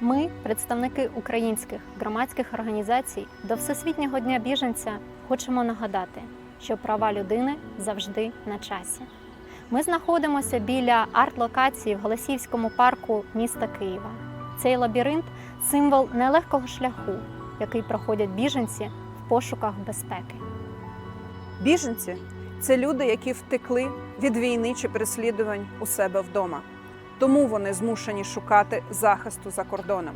Ми, представники українських громадських організацій, до Всесвітнього дня біженця хочемо нагадати, що права людини завжди на часі. Ми знаходимося біля арт-локації в Голосіївському парку міста Києва. Цей лабіринт символ нелегкого шляху, який проходять біженці в пошуках безпеки. Біженці це люди, які втекли від війни чи переслідувань у себе вдома. Тому вони змушені шукати захисту за кордоном.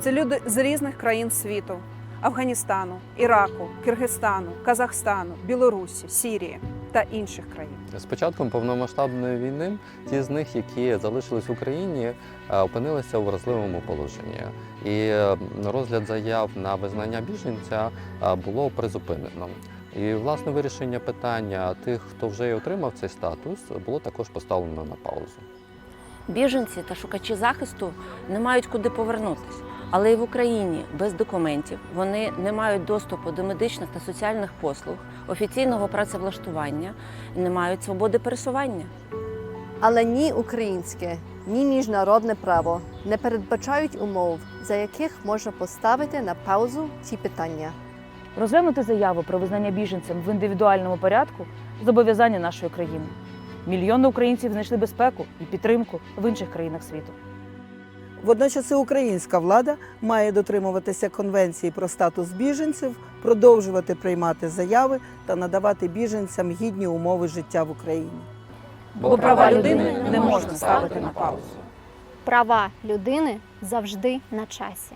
Це люди з різних країн світу: Афганістану, Іраку, Киргизстану, Казахстану, Білорусі, Сірії та інших країн. З початком повномасштабної війни ті з них, які залишились в Україні, е, опинилися у вразливому положенні. І е, розгляд заяв на визнання біженця е, було призупинено. І власне вирішення питання тих, хто вже й отримав цей статус, було також поставлено на паузу. Біженці та шукачі захисту не мають куди повернутися. Але і в Україні без документів вони не мають доступу до медичних та соціальних послуг, офіційного працевлаштування, не мають свободи пересування. Але ні українське, ні міжнародне право не передбачають умов, за яких можна поставити на паузу ці питання. Розглянути заяву про визнання біженцям в індивідуальному порядку зобов'язання нашої країни. Мільйони українців знайшли безпеку і підтримку в інших країнах світу. Водночас і українська влада має дотримуватися конвенції про статус біженців, продовжувати приймати заяви та надавати біженцям гідні умови життя в Україні. Бо права людини не можна ставити на паузу. Права людини завжди на часі.